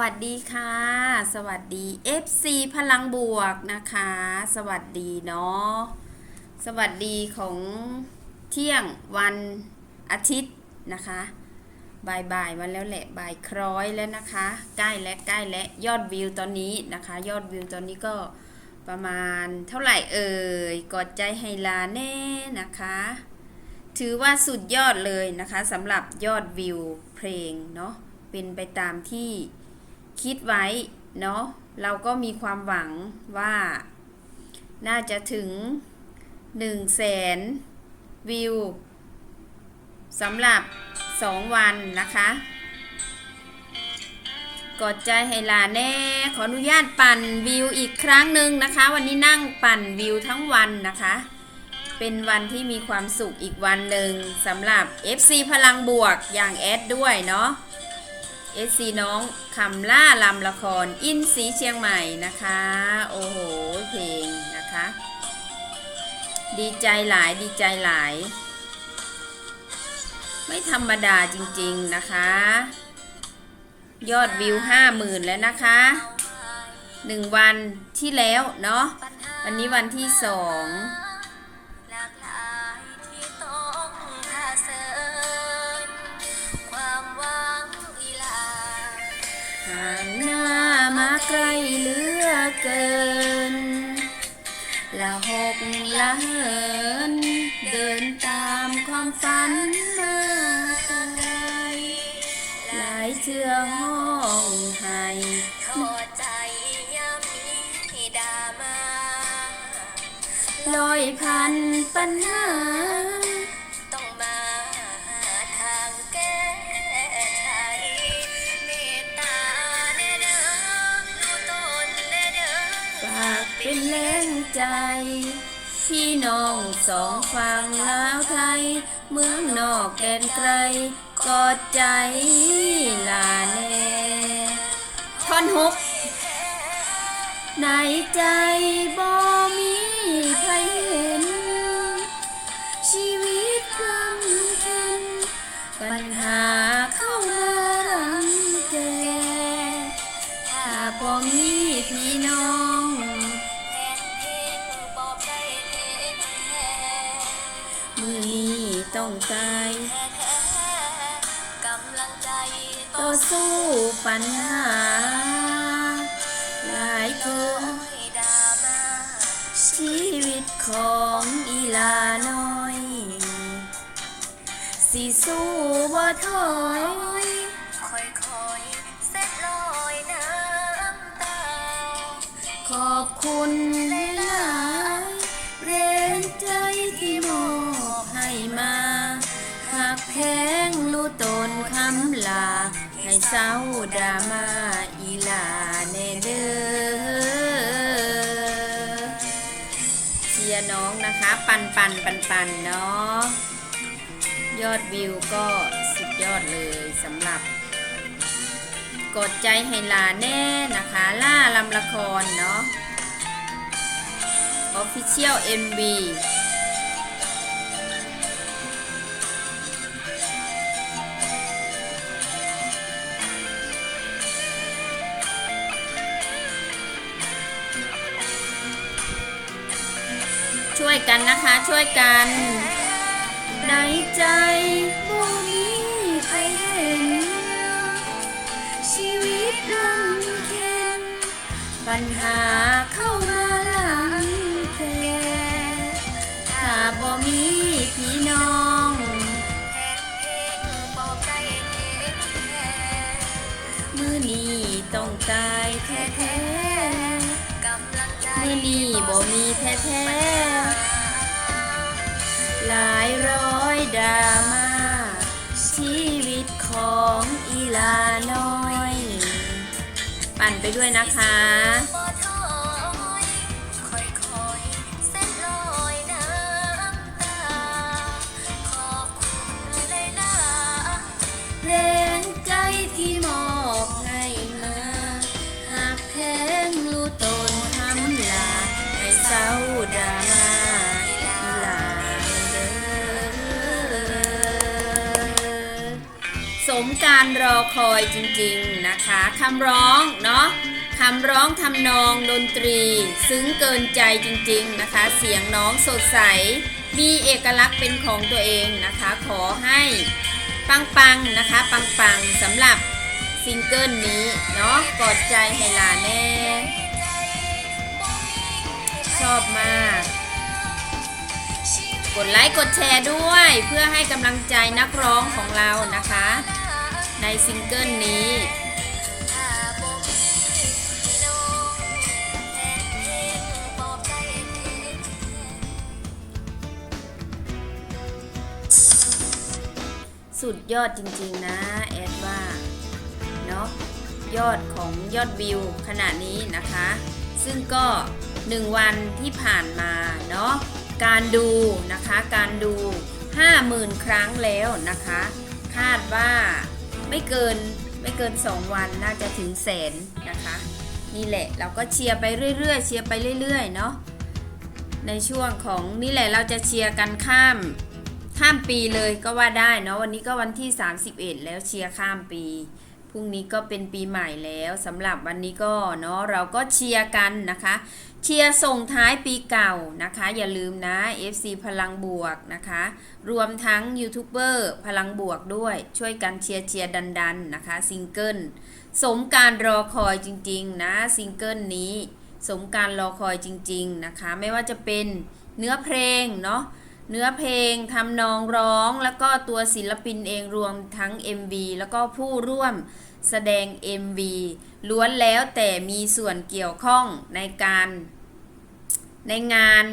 วัสดีค่ะ สวัสดี FC พลังบวกนะคะ สวัสดีเนาะสวัสดีของเที่ยงวันอาทิตย์นะคะบ่ายบ่ายๆมาแล้วแหละบ่ายคล้อยแล้วนะคะ ใกล้และใกล้และยอดวิวตอนนี้นะคะ ยอดวิวตอนนี้ก็ประมาณเท่าไหร่เอ่ยกดใจไฮลาแน่นะคะ ถือว่าสุดยอดเลยนะคะสำหรับยอดวิวเพลงเนาะเป็นไปตามที่ คิดไว้เนาะเราก็มีความหวังว่าน่าจะถึง1 0 0 0 0แสนวิวสำหรับ 2 วันนะคะกดใจให้ลาแน่ ขออนุญาตปั่นวิวอีกครั้งหนึ่งนะคะ วันนี้นั่งปั่นวิวทั้งวันนะคะ เป็นวันที่มีความสุขอีกวันหนึ่งสำหรับ FC พลังบวกอย่างแอดด้วยเนาะ FC น้องคำล่าลำละคร อินสีเชียงใหม่นะคะ โอ้โห เพลงนะคะ ดีใจหลายดีใจหลาย ไม่ธรรมดาจริงๆนะคะ ยอดวิว50,000แล้วนะคะหนึ่งวันที่แล้วเนาะวันนี้วันที่สอง มาไกล้เหลือเกิน ละหกละเหิน เดินตามความฝันมาไกลหลายเชื่อห้องให้ทอใจยามนี้ดามาลอยพันปัญหา พี่น้องสองฝั่งลาวไทย เมืองนอกแดนไกลกอดใจลาแน่ท่อนหกในใจบ่ ต้องตายกำลังใจต่อสู้ปัญหา หลายคืโอ้นชีวิตของอีลาน้อย สิสู้บ่ถอย เศร้าดรามาอีลาแนเด้อเชียน้องนะคะ ปันปันปันปันเนาะยอดวิวก็สุดยอดเลยสำหรับ กดใจให้ลาแน่นะคะ ล่าลำละครเนาะ Official MV นะคะช่วยกันในใจบ่มีใครเห็น ชีวิตลำเค็นปัญหาเข้ามาหลังแกถ้าบ่มีพี่น้องเมือนี้ต้องตายแท้ๆมือนี้บ่มีแท้ๆ หลายร้อยดราม่าชีวิตของอีลาน้อย ปั่นไปด้วยนะคะ การรอคอยจริงๆนะคะคำร้องเนาะคำร้องทำนองดนตรี ซึ้งเกินใจจริงๆนะคะ เสียงน้องสดใส มีเอกลักษณ์เป็นของตัวเองนะคะ ขอให้ปังๆนะคะปังๆสำหรับซิงเกิลนี้เนาะกอดใจให้ลาแน่ชอบมาก กดไลค์กดแชร์ด้วยเพื่อให้กำลังใจนักร้องของเรานะคะ ในซิงเกิลนี้ถ้าบ่มีพี่น้องแทนเพลงปลอบใจเพลงสุดยอดจริงๆนะ แอดว่าเนาะยอดของยอดวิวขณะนี้นะคะ ซึ่งก็ 1 วันที่ผ่านมาเนาะการดูนะคะการดู 50,000 ครั้งแล้วนะคะ คาดว่า ไม่เกินไม่เกิน 2 วันน่าจะถึงแสนนะคะ นี่แหละเราก็เชียร์ไปเรื่อยๆเชียร์ไปเรื่อย ๆ เนาะในช่วงของนี่แหละเราจะเชียร์กันข้ามข้ามปีเลยก็ว่าได้เนาะวันนี้ก็วันที่ 31 แล้วเชียร์ข้ามปีพรุ่งนี้ก็เป็นปีใหม่แล้วสำหรับวันนี้ก็เนาะเราก็เชียร์กันนะคะ เชียร์ส่งท้ายปีเก่านะคะ อย่าลืมนะ FC พลังบวกนะคะ รวมทั้งยูทูบเบอร์พลังบวกด้วย ช่วยกันเชียร์เชียร์ดันดันนะคะ ซิงเกิลสมการรอคอยจริง ๆ นะ ซิงเกิลนี้ สมการรอคอยจริง ๆ นะคะ ไม่ว่าจะเป็นเนื้อเพลงเนาะเนื้อเพลงทำนองร้อง แล้วก็ตัวศิลปินเองรวมทั้ง MV แล้วก็ผู้ร่วมแสดง MV ล้วนแล้วแต่มีส่วนเกี่ยวข้องในการ ในงาน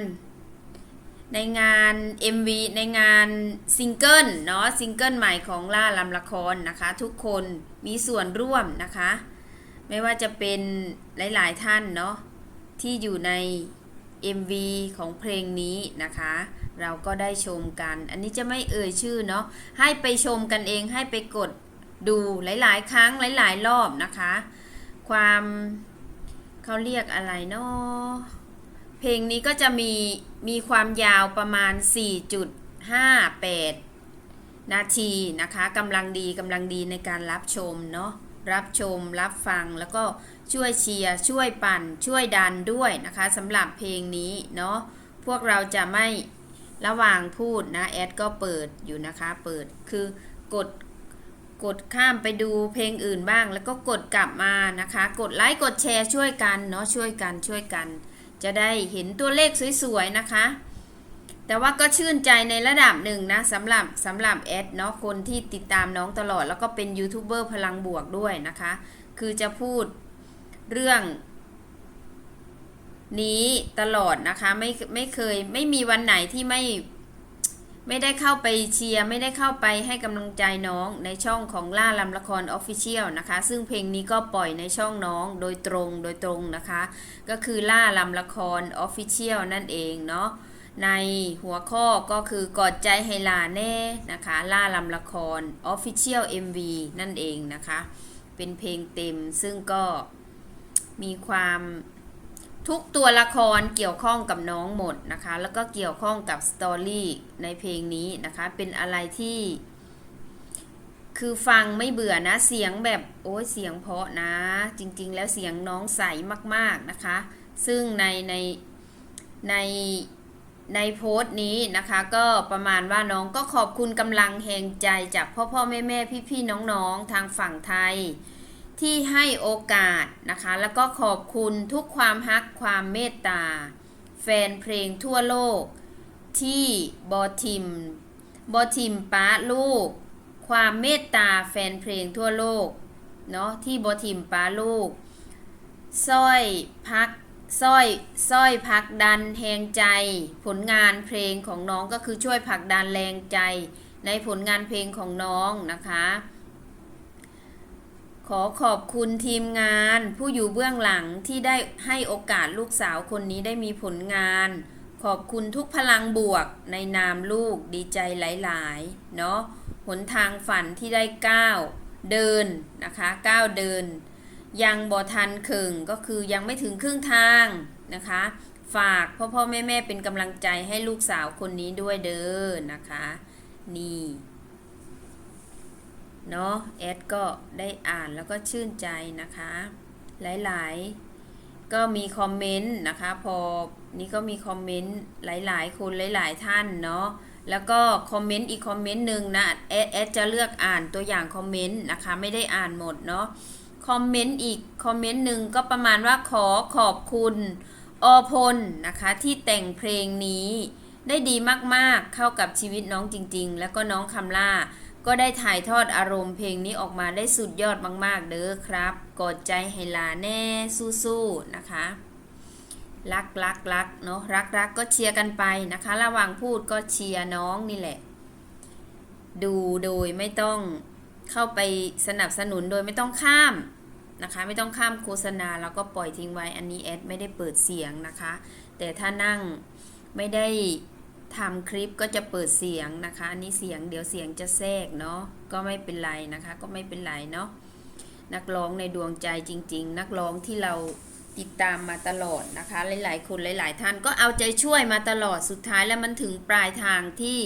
ในงาน MV ในงานซิงเกิลเนาะซิงเกิลใหม่ของล่าลำละครนะคะ ทุกคนมีส่วนร่วมนะคะ ไม่ว่าจะเป็นหลาย ๆ ท่านเนาะที่อยู่ใน MV ของเพลงนี้นะคะ เราก็ได้ชมกัน อันนี้จะไม่เอ่ยชื่อเนาะให้ไปชมกันเองให้ไปกดดูหลาย ๆ ครั้งหลาย ๆ รอบนะคะ ความเขาเรียกอะไรเนาะ เพลงนี้ก็จะมีมีความยาวประมาณ 4.58 นาทีนะคะกำลังดีกำลังดีในการรับชมเนาะรับชมรับฟังแล้วก็ช่วยเชียร์ช่วยปั่นช่วยดันด้วยนะคะสำหรับเพลงนี้เนาะพวกเราจะไม่ระหว่างพูดนะแอดก็เปิดอยู่นะคะเปิดคือกดกดข้ามไปดูเพลงอื่นบ้าง แล้วก็กดกลับมานะคะ กดไลค์กดแชร์ช่วยกันเนาะช่วยกันช่วยกัน จะได้เห็นตัวเลขสวยๆนะคะ แต่ว่าก็ชื่นใจในระดับหนึ่งนะสำหรับสำหรับแอดเนาะคนที่ติดตามน้องตลอด แล้วก็เป็นยูทูบเบอร์พลังบวกด้วยนะคะ คือจะพูดเรื่องนี้ตลอดนะคะไม่ไม่เคยไม่มีวันไหนที่ไม่ ไม่ได้เข้าไปเชียร์ไม่ได้เข้าไปให้กำลังใจน้องในช่องของล่าลำละครออฟฟิเชียลนะคะ ซึ่งเพลงนี้ก็ปล่อยในช่องน้องโดยตรงโดยตรงนะคะ ก็คือล่าลำละครออฟฟิเชียลนั่นเองเนาะในหัวข้อก็คือกอดใจให้ลาแน่นะคะ ล่าลำละคร Official MV นั่นเองนะคะ เป็นเพลงเต็มซึ่งก็มีความ ทุกตัวละครเกี่ยวข้องกับน้องหมดนะคะ แล้วก็เกี่ยวข้องกับสตอรี่ในเพลงนี้นะคะ เป็นอะไรที่ คือฟังไม่เบื่อนะ เสียงแบบโอ้ยเสียงเพาะนะ จริงๆ แล้วเสียงน้องใสมากๆนะคะ ซึ่งในในในในโพสต์นี้นะคะ ก็ประมาณว่าน้องก็ขอบคุณกำลังแห่งใจจากพ่อพ่อแม่แม่พี่พี่น้องๆทางฝั่งไทย ที่ให้โอกาสนะคะ แล้วก็ขอบคุณทุกความฮักความเมตตา แฟนเพลงทั่วโลก ที่บอทิมบอทิมป้าลูก ความเมตตาแฟนเพลงทั่วโลกเนาะที่บอทิมป้าลูกสร้อยพักสร้อยสร้อยพักดันแหงใจ ผลงานเพลงของน้องก็คือช่วยผลักดันแรงใจ ในผลงานเพลงของน้องนะคะ ขอขอบคุณทีมงานผู้อยู่เบื้องหลังที่ได้ให้โอกาสลูกสาวคนนี้ได้มีผลงาน ขอบคุณทุกพลังบวกในนามลูกดีใจหลาย ๆ เนาะหนทางฝันที่ได้ก้าวเดินนะคะก้าวเดิน ยังบ่ทันครึ่งก็คือยังไม่ถึงครึ่งทางนะคะ ฝากพ่อพ่อแม่แม่เป็นกำลังใจให้ลูกสาวคนนี้ด้วยเด้อนะคะ นี่ เนาะแอดก็ได้อ่านแล้วก็ชื่นใจนะคะ หลายๆ ก็มีคอมเมนต์นะคะ พอนี้ก็มีคอมเมนต์หลายๆ คนหลายๆ ท่านเนาะแล้วก็คอมเมนต์อีกคอมเมนต์หนึ่งนะแอดแอดจะเลือกอ่านตัวอย่างคอมเมนต์นะคะ ไม่ได้อ่านหมดเนาะคอมเมนต์อีกคอมเมนต์หนึ่งก็ประมาณว่าขอขอบคุณอพลนะคะที่แต่งเพลงนี้ได้ดีมากๆเข้ากับชีวิตน้องจริง ๆ แล้วก็น้องคำล่า ก็ได้ถ่ายทอดอารมณ์เพลงนี้ออกมาได้สุดยอดมาก ๆ เด้อครับกดใจให้ลาแน่สู้ๆนะคะ รักรักรักเนาะรักรักก็เชียร์กันไปนะคะ ระหว่างพูดก็เชียร์น้องนี่แหละ ดูโดยไม่ต้องเข้าไปสนับสนุนโดยไม่ต้องข้ามนะคะ ไม่ต้องข้ามโฆษณาแล้วก็ปล่อยทิ้งไว้อันนี้แอดไม่ได้เปิดเสียงนะคะ แต่ถ้านั่งไม่ได้ ทำคลิปก็จะเปิดเสียงนะคะอันนี้เสียงเดี๋ยวเสียงจะแทรกเนาะก็ไม่เป็นไรนะคะก็ไม่เป็นไรเนาะนักร้องในดวงใจจริง ๆ นักร้องที่เราติดตามมาตลอดนะคะหลายๆ คนหลาย ๆ ท่านก็เอาใจช่วยมาตลอดสุดท้ายแล้วมันถึงปลายทางที่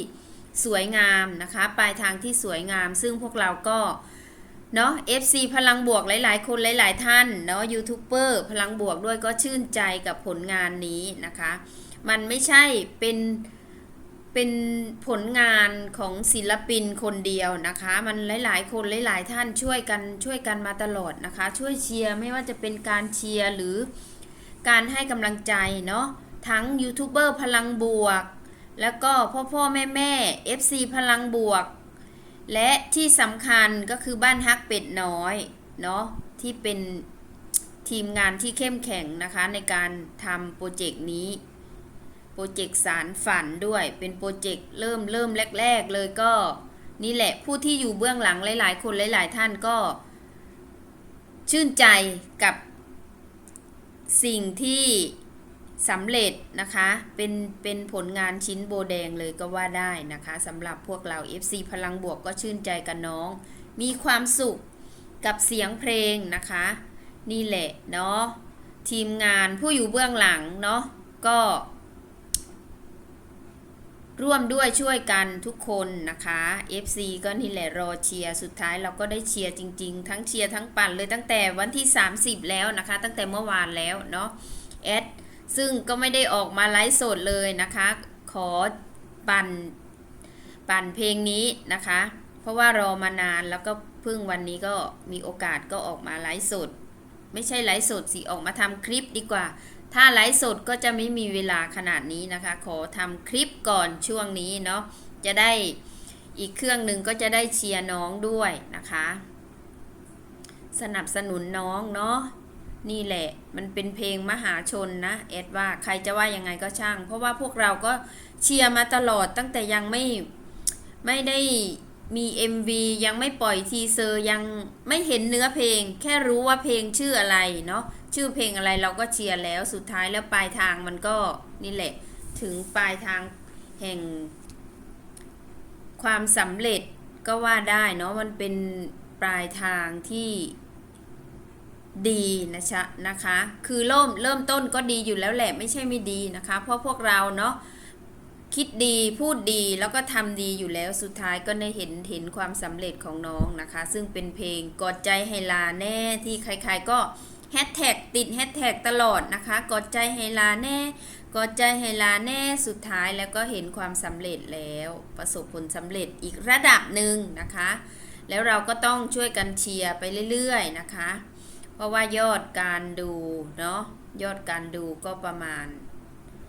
สวยงามนะคะ ปลายทางที่สวยงาม ซึ่งพวกเราก็เนาะ FC พลังบวกหลาย ๆ คนหลาย ๆ ท่านเนาะยูทูบเบอร์พลังบวกด้วยก็ชื่นใจกับผลงานนี้นะคะ มันไม่ใช่เป็น เป็นผลงานของศิลปินคนเดียวนะคะ มันหลาย ๆ คนหลาย ๆ ท่านช่วยกันช่วยกันมาตลอดนะคะ ช่วยเชียร์ไม่ว่าจะเป็นการเชียร์หรือการให้กำลังใจเนาะทั้งยูทูบเบอร์พลังบวก แล้วก็พ่อพ่อแม่แม่ FC พลังบวก และที่สำคัญก็คือบ้านฮักเป็ดน้อยเนาะที่เป็นทีมงานที่เข้มแข็งนะคะในการทำโปรเจกต์นี้ โปรเจกต์สารฝันด้วย เป็นโปรเจกต์เริ่มเริ่มแรก ๆ เลยก็นี่แหละผู้ที่อยู่เบื้องหลังหลาย ๆ คนหลาย ๆ ท่านก็ ชื่นใจกับสิ่งที่สำเร็จนะคะ เป็นเป็นผลงานชิ้นโบแดงเลยก็ว่าได้นะคะสำหรับพวกเรา FC พลังบวกก็ชื่นใจกับน้อง มีความสุขกับเสียงเพลงนะคะ นี่แหละเนาะทีมงานผู้อยู่เบื้องหลังเนาะก็ ร่วมด้วยช่วยกันทุกคนนะคะ FC ก็นี่แหละรอเชียร์สุดท้ายเราก็ได้เชียร์จริง ๆ ทั้งเชียร์ทั้งปั่นเลยตั้งแต่วันที่ 30 แล้วนะคะ ตั้งแต่เมื่อวานแล้วเนาะแอดซึ่งก็ไม่ได้ออกมาไลฟ์สดเลยนะคะ ขอปั่นปั่นเพลงนี้นะคะ เพราะว่ารอมานานแล้วก็เพิ่งวันนี้ก็มีโอกาสก็ออกมาไลฟ์สด ไม่ใช่ไลฟ์สดสิออกมาทำคลิปดีกว่า ถ้าไลฟ์สดก็จะไม่มีเวลาขนาดนี้นะคะ ขอทำคลิปก่อนช่วงนี้เนาะจะได้อีกเครื่องหนึ่งก็จะได้เชียร์น้องด้วยนะคะ สนับสนุนน้องเนาะนี่แหละมันเป็นเพลงมหาชนนะแอดว่าใครจะว่ายังไงก็ช่าง เพราะว่าพวกเราก็เชียร์มาตลอดตั้งแต่ยังไม่ไม่ได้มี MV ยังไม่ปล่อยทีเซอร์ยังไม่เห็นเนื้อเพลง แค่รู้ว่าเพลงชื่ออะไรเนาะ ชื่อเพลงอะไรเราก็เชียร์แล้วสุดท้ายแล้วปลายทางมันก็นี่แหละ ถึงปลายทางแห่ง ความสำเร็จก็ว่าได้เนาะมันเป็นปลายทางที่ดีนะชะนะคะ คือเริ่มเริ่มต้นก็ดีอยู่แล้วแหละไม่ใช่ไม่ดีนะคะ เพราะพวกเราเนาะคิดดีพูดดีแล้วก็ทำดีอยู่แล้วสุดท้ายก็ได้เห็นเห็นความสำเร็จของน้องนะคะ ซึ่งเป็นเพลงกอดใจให้ลาแน่ที่ใครๆก็ แฮชแท็กติดแฮชแท็กตลอดนะคะกอดใจให้ลาแน่กอดใจให้ลาแน่สุดท้ายแล้วก็เห็นความสำเร็จแล้ว ประสบผลสำเร็จอีกระดับหนึ่งนะคะ แล้วเราก็ต้องช่วยกันเชียร์ไปเรื่อยๆนะคะ เพราะว่ายอดการดูเนาะยอดการดูก็ประมาณ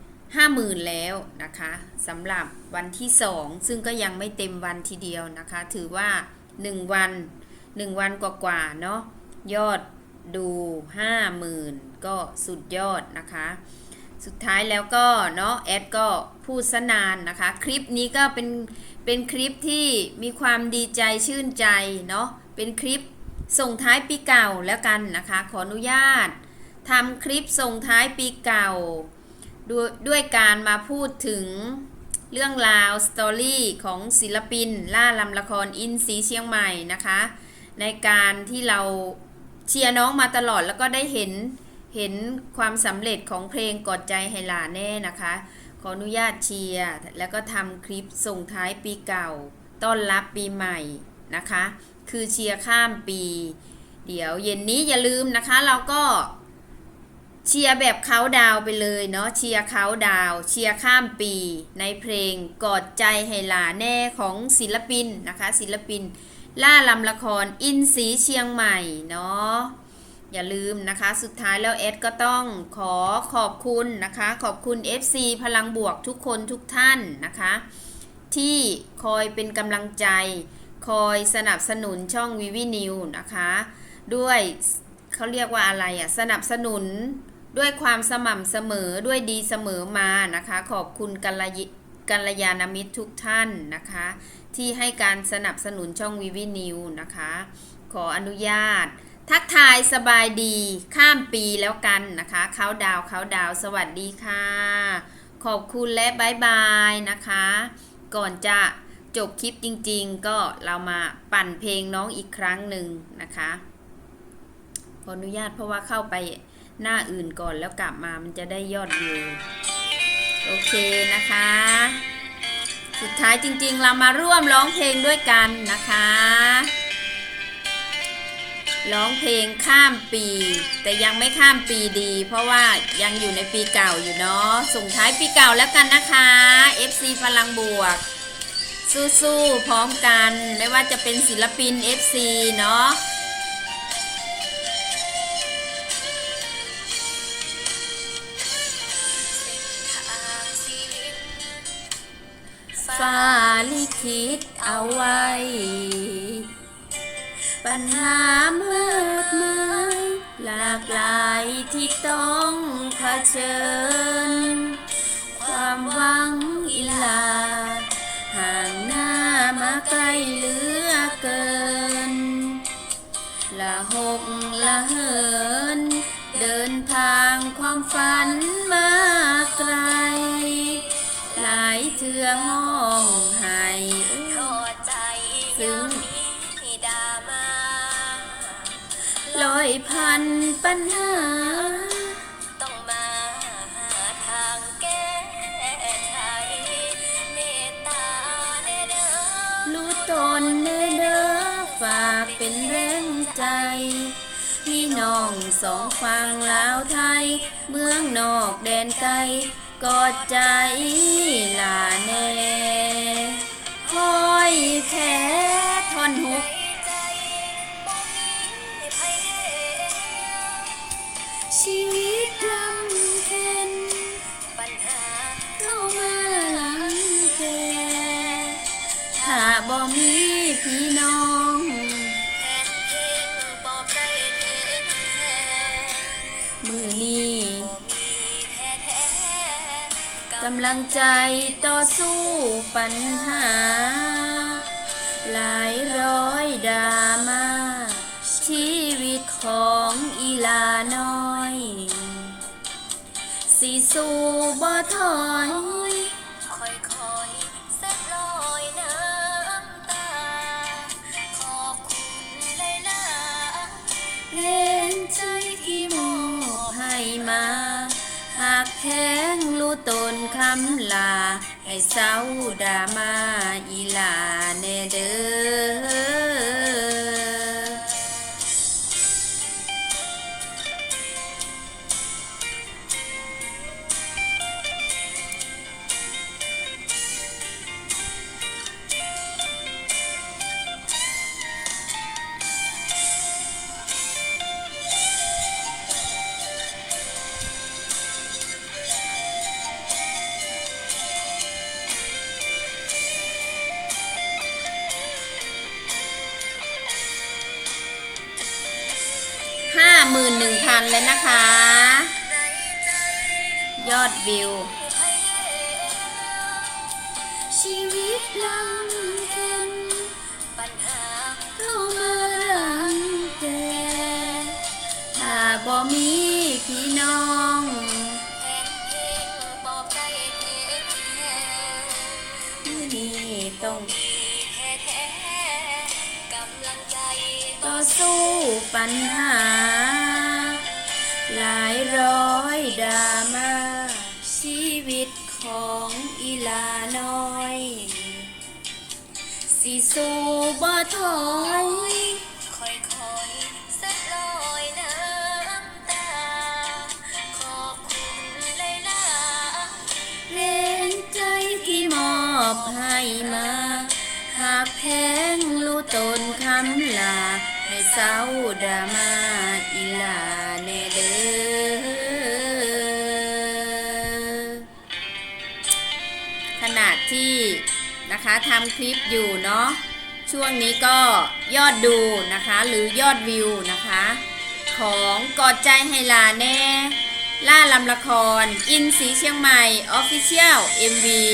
50,000 แล้วนะคะสำหรับวันที่ 2 ซึ่งก็ยังไม่เต็มวันทีเดียวนะคะ ถือว่า 1 วัน 1 วันกว่าๆเนาะยอด ดู 50,000 ก็สุดยอดนะคะ สุดท้ายแล้วก็เนาะแอดก็พูดสนานนะคะ คลิปนี้ก็เป็นเป็นคลิปที่มีความดีใจชื่นใจเนาะเป็นคลิปส่งท้ายปีเก่าแล้วกันนะคะ ขออนุญาตทำคลิปส่งท้ายปีเก่า ด้วยด้วยการมาพูดถึงเรื่องราวสตอรี่ของศิลปิน ล่าลำละครอินสีเชียงใหม่นะคะ ในการที่เรา เชียร์น้องมาตลอดแล้วก็ได้เห็นเห็นความสำเร็จของเพลงกอดใจให้หลาแน่นะคะ ขออนุญาตเชียร์แล้วก็ทำคลิปส่งท้ายปีเก่า ต้อนรับปีใหม่นะคะ คือเชียร์ข้ามปี เดี๋ยวเย็นนี้อย่าลืมนะคะเราก็เชียร์แบบเขาดาวไปเลยเนาะเชียร์เขาดาว เชียร์ข้ามปีในเพลงกอดใจให้หลาแน่ของศิลปินนะคะ ศิลปิน ล่าลำละครอินสีเชียงใหม่เนาะอย่าลืมนะคะ สุดท้ายแล้วเอสก็ต้องขอขอบคุณนะคะ ขอบคุณ FC พลังบวกทุกคนทุกท่านนะคะ ที่คอยเป็นกำลังใจ คอยสนับสนุนช่องวิวินิวนะคะ ด้วยเขาเรียกว่าอะไรอะ่ะ สนับสนุนด้วยความสม่ำเสมอด้วยดีเสมอมานะคะ ขอบคุณกัลย กัลยาณมิตรทุกท่านนะคะ ที่ให้การสนับสนุนช่องวิวินิวนะคะ ขออนุญาต ทักทายสบายดีข้ามปีแล้วกันนะคะเขาดาวเขาดาวสวัสดีค่ะ ขอบคุณและบายบายนะคะ ก่อนจะจบคลิปจริงๆ ก็เรามาปั่นเพลงน้องอีกครั้งหนึ่งนะคะขออนุญาตเพราะว่าเข้าไปหน้าอื่นก่อนแล้วกลับมามันจะได้ยอดวิว โอเคนะคะ สุดท้ายจริงๆเรามาร่วมร้องเพลงด้วยกันนะคะ ร้องเพลงข้ามปี แต่ยังไม่ข้ามปีดี เพราะว่ายังอยู่ในปีเก่าอยู่เนาะส่งท้ายปีเก่าแล้วกันนะคะ FC พลังบวก สู้ๆพร้อมกัน ไม่ว่าจะเป็นศิลปิน FC เนาะ ฟ้าลิขิตเอาไว้ ปัญหามากมายหลากหลายที่ต้องเผชิญ ความหวังอิลา ห่างหน้ามาไกลเหลือเกิน ละหกละเหิน เดินทางความฝันมาไกลหลายเทื่อห้องไห้ทอดใจยามมีดราม่าลอยพันปัญหา ต้องมาหาทางแก้ไขเมตตาแน่เด้อรู้ตนเนเด้อฝากเป็นแรงใจพี่น้องสองฝั่งลาวไทย เมืองนอกแดนไกล กอดใจลาแน่คอยแท ลังใจต่อสู้ปัญหา หลายร้อยดรามาชีวิตของอีลาน้อยสิสู้บ่ถอยค่อยำลา ให้เศร้าดามาอีลาแน่เด้อ นหนึ่งพันเลยนะคะ ยอดวิว ชีวิตลำเค็นปัญหาเข้ามาหลังแกถ้าบ่มีพี่น้องแทนเพลงปลอบใจเธอแท้มือนี้ต้องมีแท้แท้ๆกำลังใจต่อสู้ปัญหา หลายร้อยดราม่าชีวิตของอีลาน้อย สิสิสู้บ่ถอยค่อยๆส้นลอยน้ำตา ขอบคุณหลายๆแรงใจที่มอบให้มา หากแพงรู้ตนคำลา ให้เศร้าดราม่าอีลา ขนาดที่นะคะทำคลิปอยู่เนาะช่วงนี้ก็ยอดดูนะคะหรือยอดวิวนะคะ ของกอดใจให้ลาแน่ ล่าลำละคร อินสีเชียงใหม่ Official MV เอ็มวี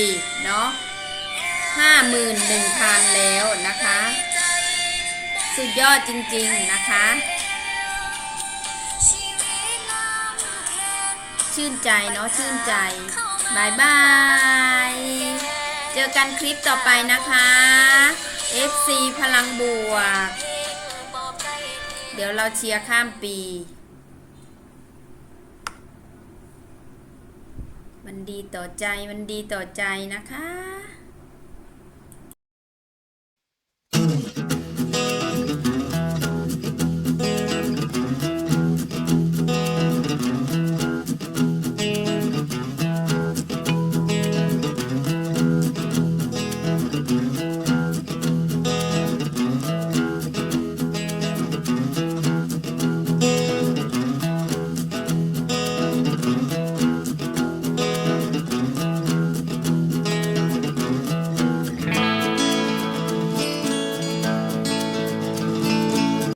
เนาะ51,000แล้วนะคะ สุดยอดจริงๆนะคะ ชื่นใจเนาะชื่นใจ บายบาย เจอกันคลิปต่อไปนะคะ FC พลังบวก เดี๋ยวเราเชียร์ข้ามปี มันดีต่อใจ มันดีต่อใจนะคะ